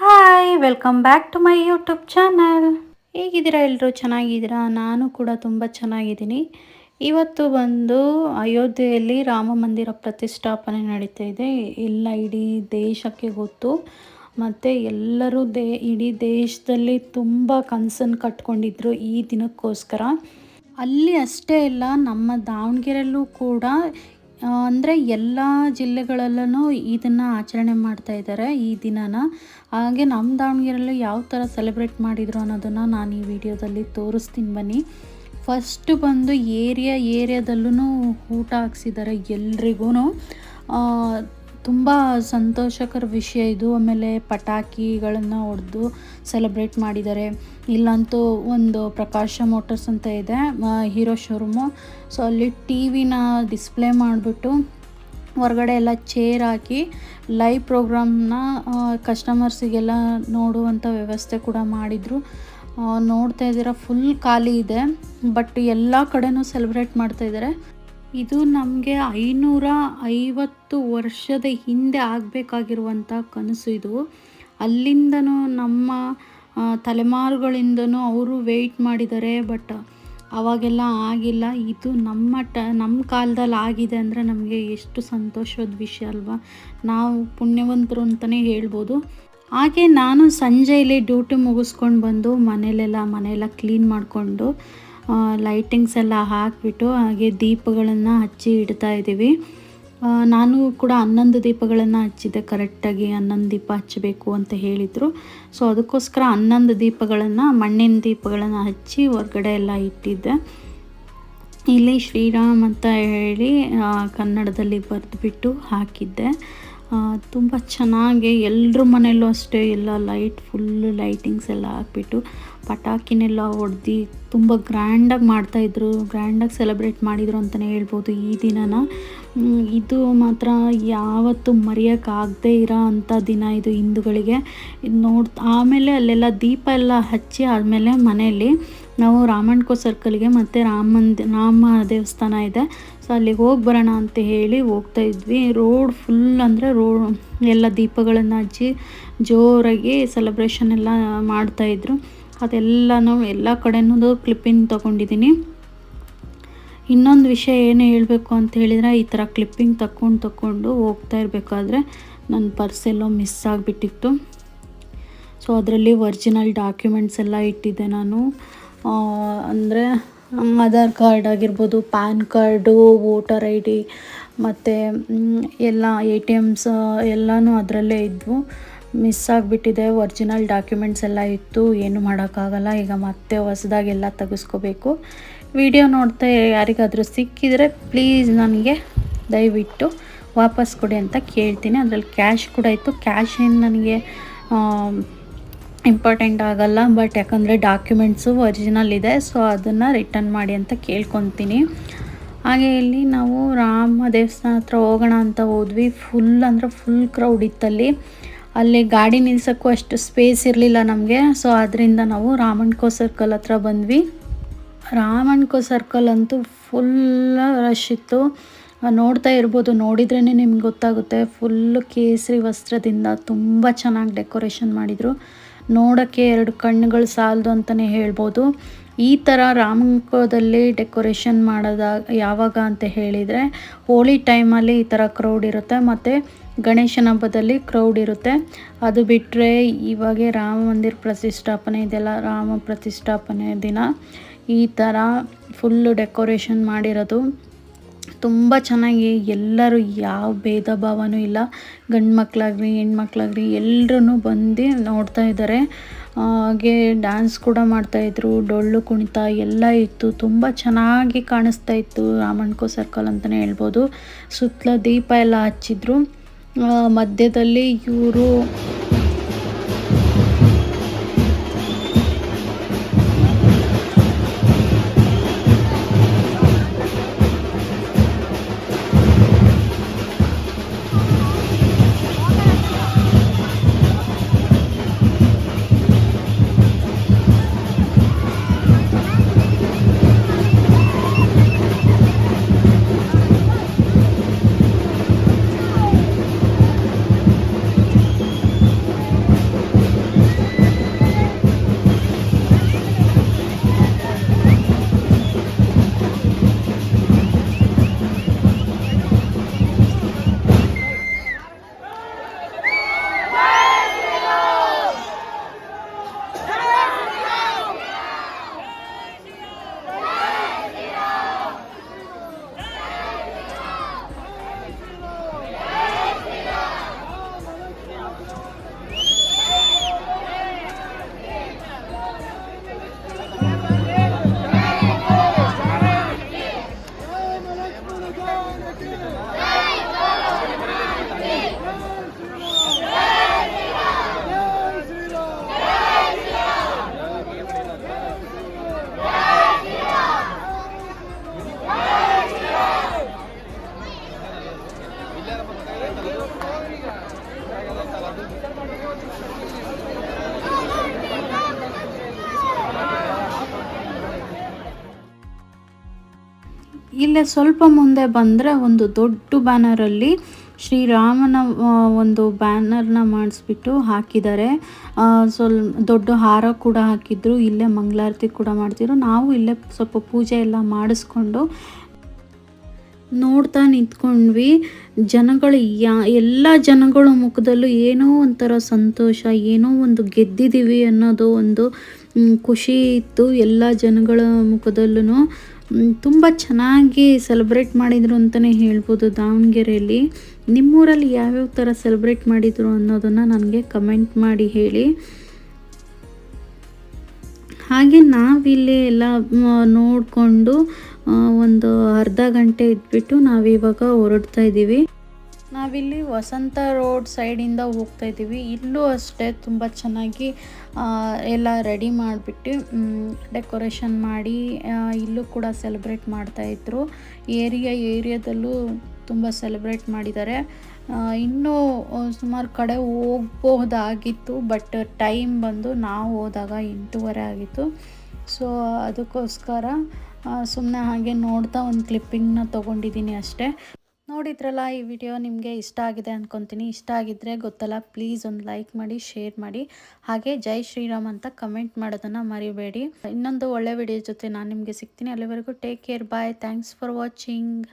Hi welcome back to my YouTube channel ಹೇಗಿದ್ದೀರಾ ಎಲ್ಲರೂ ಚೆನ್ನಾಗಿದ್ದೀರಾ? ನಾನು ಕೂಡ ತುಂಬ ಚೆನ್ನಾಗಿದ್ದೀನಿ. ಇವತ್ತು ಬಂದು ಅಯೋಧ್ಯೆಯಲ್ಲಿ ರಾಮ ಮಂದಿರ ಪ್ರತಿಷ್ಠಾಪನೆ ನಡೀತಾ ಇದೆ. ಎಲ್ಲ ಇಡೀ ದೇಶಕ್ಕೆ ಗೊತ್ತು. ಮತ್ತು ಎಲ್ಲರೂ ದೇ, ಇಡೀ ದೇಶದಲ್ಲಿ ತುಂಬ ಕನಸನ್ನು ಕಟ್ಕೊಂಡಿದ್ರು ಈ ದಿನಕ್ಕೋಸ್ಕರ. ಅಲ್ಲಿ ಅಷ್ಟೇ ಇಲ್ಲ ನಮ್ಮ ದಾವಣಗೆರೆಯಲ್ಲೂ ಕೂಡ ಅಂದರೆ ಎಲ್ಲ ಜಿಲ್ಲೆಗಳಲ್ಲೂ ಇದನ್ನು ಆಚರಣೆ ಮಾಡ್ತಾ ಇದ್ದಾರೆ ಈ ದಿನನ. ಹಾಗೆ ನಮ್ಮ ದಾವಣಗೆರೆಯಲ್ಲಿ ಯಾವ ಥರ ಸೆಲೆಬ್ರೇಟ್ ಮಾಡಿದರು ಅನ್ನೋದನ್ನು ನಾನು ಈ ವಿಡಿಯೋದಲ್ಲಿ ತೋರಿಸ್ತೀನಿ ಬನ್ನಿ. ಫಸ್ಟ್ ಬಂದು ಏರಿಯಾ ಏರಿಯಾದಲ್ಲೂ ಊಟ ಹಾಕ್ಸಿದ್ದಾರೆ ಎಲ್ರಿಗೂ ತುಂಬ ಸಂತೋಷಕರ ವಿಷಯ ಇದು. ಆಮೇಲೆ ಪಟಾಕಿಗಳನ್ನು ಹೊಡೆದು ಸೆಲೆಬ್ರೇಟ್ ಮಾಡಿದ್ದಾರೆ. ಇಲ್ಲಂತೂ ಒಂದು ಪ್ರಕಾಶ ಮೋಟರ್ಸ್ ಅಂತ ಇದೆ ಹೀರೋ ಶೋರೂಮು ಸೊ ಅಲ್ಲಿ ಟಿ ವಿನ ಡಿಸ್ಪ್ಲೇ ಮಾಡಿಬಿಟ್ಟು ಹೊರಗಡೆ ಎಲ್ಲ ಚೇರ್ ಹಾಕಿ ಲೈವ್ ಪ್ರೋಗ್ರಾಮ್ನ ಕಸ್ಟಮರ್ಸಿಗೆಲ್ಲ ನೋಡುವಂಥ ವ್ಯವಸ್ಥೆ ಕೂಡ ಮಾಡಿದರು. ನೋಡ್ತಾ ಇದ್ದೀರಾ ಫುಲ್ ಖಾಲಿ ಇದೆ. ಬಟ್ ಎಲ್ಲ ಕಡೆನೂ ಸೆಲೆಬ್ರೇಟ್ ಮಾಡ್ತಾ ಇದ್ದಾರೆ. ಇದು ನಮಗೆ ಐನೂರ ಐವತ್ತು ವರ್ಷದ ಹಿಂದೆ ಆಗಬೇಕಾಗಿರುವಂಥ ಕನಸು ಇದು. ಅಲ್ಲಿಂದನೂ ನಮ್ಮ ತಲೆಮಾರುಗಳಿಂದನೂ ಅವರು ವೆಯ್ಟ್ ಮಾಡಿದ್ದಾರೆ ಬಟ್ ಅವಾಗೆಲ್ಲ ಆಗಿಲ್ಲ. ಇದು ನಮ್ಮ ಟ, ನಮ್ಮ ಕಾಲದಲ್ಲಿ ಆಗಿದೆ ಅಂದರೆ ನಮಗೆ ಎಷ್ಟು ಸಂತೋಷದ ವಿಷಯ ಅಲ್ವಾ? ನಾವು ಪುಣ್ಯವಂತರು ಅಂತಲೇ ಹೇಳ್ಬೋದು. ಹಾಗೆ ನಾನು ಸಂಜೆಯಲ್ಲಿ ಡ್ಯೂಟಿ ಮುಗಿಸ್ಕೊಂಡು ಬಂದು ಮನೇಲೆಲ್ಲ ಮನೆಯೆಲ್ಲ ಕ್ಲೀನ್ ಮಾಡಿಕೊಂಡು ಲೈಟಿಂಗ್ಸ್ ಎಲ್ಲ ಹಾಕಿಬಿಟ್ಟು ಹಾಗೆ ದೀಪಗಳನ್ನು ಹಚ್ಚಿ ಇಡ್ತಾ ಇದ್ದೀವಿ. ನಾನು ಕೂಡ ಹನ್ನೊಂದು ದೀಪಗಳನ್ನು ಹಚ್ಚಿದ್ದೆ. ಕರೆಕ್ಟಾಗಿ ಹನ್ನೊಂದು ದೀಪ ಹಚ್ಚಬೇಕು ಅಂತ ಹೇಳಿದರು. ಸೊ ಅದಕ್ಕೋಸ್ಕರ ಹನ್ನೊಂದು ದೀಪಗಳನ್ನು, ಮಣ್ಣಿನ ದೀಪಗಳನ್ನು ಹಚ್ಚಿ ಹೊರಗಡೆ ಎಲ್ಲ ಇಟ್ಟಿದ್ದೆ. ಇಲ್ಲಿ ಶ್ರೀರಾಮ್ ಅಂತ ಹೇಳಿ ಕನ್ನಡದಲ್ಲಿ ಬರೆದುಬಿಟ್ಟು ಹಾಕಿದ್ದೆ. ತುಂಬ ಚೆನ್ನಾಗಿ ಎಲ್ಲರ ಮನೆಯಲ್ಲೂ ಅಷ್ಟೇ ಎಲ್ಲ ಲೈಟ್ ಫುಲ್ಲು ಲೈಟಿಂಗ್ಸ್ ಎಲ್ಲ ಹಾಕ್ಬಿಟ್ಟು ಪಟಾಕಿನೆಲ್ಲ ಹೊಡೆದು ತುಂಬ ಗ್ರ್ಯಾಂಡಾಗಿ ಮಾಡ್ತಾಯಿದ್ರು ಗ್ರ್ಯಾಂಡಾಗಿ ಸೆಲೆಬ್ರೇಟ್ ಮಾಡಿದರು ಅಂತಲೇ ಹೇಳ್ಬೋದು ಈ ದಿನನ. ಇದು ಮಾತ್ರ ಯಾವತ್ತು ಮರೆಯೋಕ್ಕಾಗದೇ ಇರೋ ಅಂಥ ದಿನ ಇದು ಹಿಂದೂಗಳಿಗೆ. ಇದು ನೋಡಿ, ಆಮೇಲೆ ಅಲ್ಲೆಲ್ಲ ದೀಪ ಎಲ್ಲ ಹಚ್ಚಿ ಆದಮೇಲೆ ಮನೆಯಲ್ಲಿ ನಾವು ರಾಮಣ್ಕೋ ಸರ್ಕಲ್ಗೆ ಮತ್ತು ರಾಮ ಮಂದಿ, ರಾಮ ದೇವಸ್ಥಾನ ಇದೆ. ಸೊ ಅಲ್ಲಿಗೆ ಹೋಗಿ ಬರೋಣ ಅಂತ ಹೇಳಿ ಹೋಗ್ತಾ ಇದ್ವಿ. ರೋಡ್ ಫುಲ್ ಅಂದರೆ ರೋಡ್ ಎಲ್ಲ ದೀಪಗಳನ್ನು ಹಚ್ಚಿ ಜೋರಾಗಿ ಸೆಲೆಬ್ರೇಷನ್ ಎಲ್ಲ ಮಾಡ್ತಾಯಿದ್ರು ನಾವು ಎಲ್ಲ ಕಡೆನೂ ಕ್ಲಿಪ್ಪಿಂಗ್ ತೊಗೊಂಡಿದ್ದೀನಿ ಇನ್ನೊಂದು ವಿಷಯ ಏನು ಹೇಳಬೇಕು ಅಂತ ಹೇಳಿದರೆ ಈ ಥರ ಕ್ಲಿಪ್ಪಿಂಗ್ ತಕ್ಕೊಂಡು ತಕ್ಕೊಂಡು ಹೋಗ್ತಾ ಇರಬೇಕಾದ್ರೆ ನನ್ನ ಪರ್ಸೆಲ್ಲೋ ಮಿಸ್ ಆಗಿಬಿಟ್ಟಿತ್ತು. ಸೊ ಅದರಲ್ಲಿ ಒರಿಜಿನಲ್ ಡಾಕ್ಯುಮೆಂಟ್ಸ್ ಎಲ್ಲ ಇಟ್ಟಿದ್ದೆ ನಾನು. ಅಂದರೆ ಆಧಾರ್ ಕಾರ್ಡ್ ಆಗಿರ್ಬೋದು PAN card voter I D ಮತ್ತು ಎಲ್ಲ ಎ ಟಿ ಎಮ್ಸ್ ಎಲ್ಲನೂ ಅದರಲ್ಲೇ ಇದ್ವು. ಮಿಸ್ ಆಗಿಬಿಟ್ಟಿದೆ ಒರಿಜಿನಲ್ ಡಾಕ್ಯುಮೆಂಟ್ಸ್ ಎಲ್ಲ ಇತ್ತು. ಏನು ಮಾಡೋಕ್ಕಾಗಲ್ಲ, ಈಗ ಮತ್ತೆ ಹೊಸದಾಗೆಲ್ಲ ತೆಗೆಸ್ಕೋಬೇಕು. ವಿಡಿಯೋ ನೋಡ್ತಾ ಯಾರಿಗಾದರೂ ಸಿಕ್ಕಿದರೆ ಪ್ಲೀಸ್ ನನಗೆ ದಯವಿಟ್ಟು ವಾಪಸ್ ಕೊಡಿ ಅಂತ ಕೇಳ್ತೀನಿ. ಅದರಲ್ಲಿ ಕ್ಯಾಶ್ ಕೂಡ ಇತ್ತು. ಕ್ಯಾಶ್ ಏನು ನನಗೆ ಇಂಪಾರ್ಟೆಂಟ್ ಆಗಲ್ಲ ಬಟ್ ಯಾಕಂದರೆ ಡಾಕ್ಯುಮೆಂಟ್ಸು ಒರಿಜಿನಲ್ ಇದೆ ಸೊ ಅದನ್ನು ರಿಟರ್ನ್ ಮಾಡಿ ಅಂತ ಕೇಳ್ಕೊತೀನಿ. ಹಾಗೆ ಇಲ್ಲಿ ನಾವು ರಾಮ ದೇವಸ್ಥಾನ ಹತ್ರ ಹೋಗೋಣ ಅಂತ ಹೋದ್ವಿ. ಫುಲ್ ಅಂದರೆ ಫುಲ್ ಕ್ರೌಡ್ ಇತ್ತಲ್ಲಿ. ಅಲ್ಲಿ ಗಾಡಿ ನಿಲ್ಸೋಕ್ಕೂ ಅಷ್ಟು ಸ್ಪೇಸ್ ಇರಲಿಲ್ಲ ನಮಗೆ. ಸೊ ಅದರಿಂದ ನಾವು ರಾಮಣ್ಕೋ ಸರ್ಕಲ್ ಹತ್ರ ಬಂದ್ವಿ. ರಾಮಣ್ಕೋ ಸರ್ಕಲ್ ಅಂತೂ ಫುಲ್ ರಶ್ ಇತ್ತು. ನೋಡ್ತಾ ಇರ್ಬೋದು ನೋಡಿದ್ರೇ ನಿಮ್ಗೆ ಗೊತ್ತಾಗುತ್ತೆ. ಫುಲ್ಲು ಕೇಸರಿ ವಸ್ತ್ರದಿಂದ ತುಂಬ ಚೆನ್ನಾಗಿ ಡೆಕೋರೇಷನ್ ಮಾಡಿದರು. ನೋಡೋಕ್ಕೆ ಎರಡು ಕಣ್ಣುಗಳು ಸಾಲದು ಅಂತಲೇ ಹೇಳ್ಬೋದು. ಈ ಥರ ರಾಮಕೋದಲ್ಲಿ ಡೆಕೋರೇಷನ್ ಮಾಡೋದಾಗ ಯಾವಾಗ ಅಂತ ಹೇಳಿದರೆ, ಹೋಳಿ ಟೈಮಲ್ಲಿ ಈ ಥರ ಕ್ರೌಡ್ ಇರುತ್ತೆ. ಮತ್ತು ಗಣೇಶನ ಹಬ್ಬದಲ್ಲಿ ಕ್ರೌಡ್ ಇರುತ್ತೆ. ಅದು ಬಿಟ್ಟರೆ ಇವಾಗೆ ರಾಮ ಮಂದಿರ ಪ್ರತಿಷ್ಠಾಪನೆ ಇದೆಲ್ಲ ರಾಮ ಪ್ರತಿಷ್ಠಾಪನೆ ದಿನ. ಈ ಥರ ಫುಲ್ಲು ಡೆಕೋರೇಷನ್ ಮಾಡಿರೋದು. ತುಂಬ ಚೆನ್ನಾಗಿ ಎಲ್ಲರೂ ಯಾವ ಭೇದ ಭಾವನೂ ಇಲ್ಲ. ಗಂಡು ಮಕ್ಕಳಾಗ್ರಿ ಹೆಣ್ಮಕ್ಳಾಗಲಿ ಎಲ್ಲರೂ ಬಂದು ನೋಡ್ತಾ ಇದ್ದಾರೆ. ಹಾಗೆ ಡ್ಯಾನ್ಸ್ ಕೂಡ ಮಾಡ್ತಾಯಿದ್ರು ಡೊಳ್ಳು ಕುಣಿತ ಎಲ್ಲ ಇತ್ತು. ತುಂಬ ಚೆನ್ನಾಗಿ ಕಾಣಿಸ್ತಾ ಇತ್ತು ರಾಮಣ್ಕೋ ಸರ್ಕಲ್ ಅಂತಲೇ ಹೇಳ್ಬೋದು. ಸುತ್ತಲ ದೀಪ ಎಲ್ಲ ಹಚ್ಚಿದ್ರು. ಮಧ್ಯದಲ್ಲಿ ಇವರು ಇಲ್ಲೇ ಸ್ವಲ್ಪ ಮುಂದೆ ಬಂದರೆ ಒಂದು ದೊಡ್ಡ ಬ್ಯಾನರಲ್ಲಿ ಶ್ರೀರಾಮನ ಒಂದು ಬ್ಯಾನರ್ನ ಮಾಡಿಸ್ಬಿಟ್ಟು ಹಾಕಿದ್ದಾರೆ. ಸ್ವಲ್ ದೊಡ್ಡ ಹಾರ ಕೂಡ ಹಾಕಿದ್ರು. ಇಲ್ಲೇ ಮಂಗಳಾರತಿ ಕೂಡ ಮಾಡ್ತಿದ್ರು. ನಾವು ಇಲ್ಲೇ ಸ್ವಲ್ಪ ಪೂಜೆ ಎಲ್ಲ ಮಾಡಿಸ್ಕೊಂಡು ನೋಡ್ತಾ ನಿಂತ್ಕೊಂಡ್ವಿ. ಜನಗಳು ಯಾ, ಎಲ್ಲ ಜನಗಳ ಮುಖದಲ್ಲೂ ಏನೋ ಒಂಥರ ಸಂತೋಷ, ಏನೋ ಒಂದು ಗೆದ್ದಿದ್ದೀವಿ ಅನ್ನೋದು ಒಂದು ಖುಷಿ ಇತ್ತು. ಎಲ್ಲ ಜನಗಳ ಮುಖದಲ್ಲೂ ತುಂಬ ಚೆನ್ನಾಗಿ ಸೆಲೆಬ್ರೇಟ್ ಮಾಡಿದರು ಅಂತಲೇ ಹೇಳ್ಬೋದು ದಾವಣಗೆರೆಯಲ್ಲಿ. ನಿಮ್ಮೂರಲ್ಲಿ ಯಾವ್ಯಾವ ಥರ ಸೆಲೆಬ್ರೇಟ್ ಮಾಡಿದರು ಅನ್ನೋದನ್ನು ನನಗೆ ಕಮೆಂಟ್ ಮಾಡಿ ಹೇಳಿ. ಹಾಗೆ ನಾವಿಲ್ಲಿ ಎಲ್ಲ ನೋಡಿಕೊಂಡು ಒಂದು ಅರ್ಧ ಗಂಟೆ ಇದ್ಬಿಟ್ಟು ನಾವಿವಾಗ ಹೊರಡ್ತಾ ಇದ್ದೀವಿ. ನಾವಿಲ್ಲಿ ವಸಂತ ರೋಡ್ ಸೈಡಿಂದ ಹೋಗ್ತಾ ಇದ್ದೀವಿ ಇಲ್ಲೂ ಅಷ್ಟೇ ತುಂಬ ಚೆನ್ನಾಗಿ ಎಲ್ಲ ರೆಡಿ ಮಾಡಿಬಿಟ್ಟು ಡೆಕೋರೇಷನ್ ಮಾಡಿ ಇಲ್ಲೂ ಕೂಡ ಸೆಲೆಬ್ರೇಟ್ ಮಾಡ್ತಾಯಿದ್ರು. ಏರಿಯಾ, ಏರಿಯಾದಲ್ಲೂ ತುಂಬ ಸೆಲೆಬ್ರೇಟ್ ಮಾಡಿದ್ದಾರೆ. ಇನ್ನೂ ಸುಮಾರು ಕಡೆ ಹೋಗ್ಬೋದಾಗಿತ್ತು, ಬಟ್ ಟೈಮ್ ಬಂದು ನಾವು ಹೋದಾಗ ಎಂಟೂವರೆ ಆಗಿತ್ತು. ಸೊ, ಅದಕ್ಕೋಸ್ಕರ ಸುಮ್ಮನೆ ಹಾಗೆ ನೋಡ್ತಾ ಒಂದು ಕ್ಲಿಪ್ಪಿಂಗ್ನ ತೊಗೊಂಡಿದ್ದೀನಿ ಅಷ್ಟೇ. ನೋಡಿದ್ರಲ್ಲ ಈ ವಿಡಿಯೋ ನಿಮಗೆ ಇಷ್ಟ ಆಗಿದೆ ಅಂದ್ಕೊತೀನಿ ಇಷ್ಟ ಆಗಿದ್ದರೆ ಗೊತ್ತಲ್ಲ ಪ್ಲೀಸ್ ಒಂದು ಲೈಕ್ ಮಾಡಿ ಶೇರ್ ಮಾಡಿ. ಹಾಗೆ ಜೈ ಶ್ರೀರಾಮ್ ಅಂತ ಕಮೆಂಟ್ ಮಾಡೋದನ್ನು ಮರಿಬೇಡಿ. ಇನ್ನೊಂದು ಒಳ್ಳೆ ವಿಡಿಯೋ ಜೊತೆ ನಾನು ನಿಮಗೆ ಸಿಗ್ತೀನಿ. ಅಲ್ಲಿವರೆಗೂ take care bye thanks for watching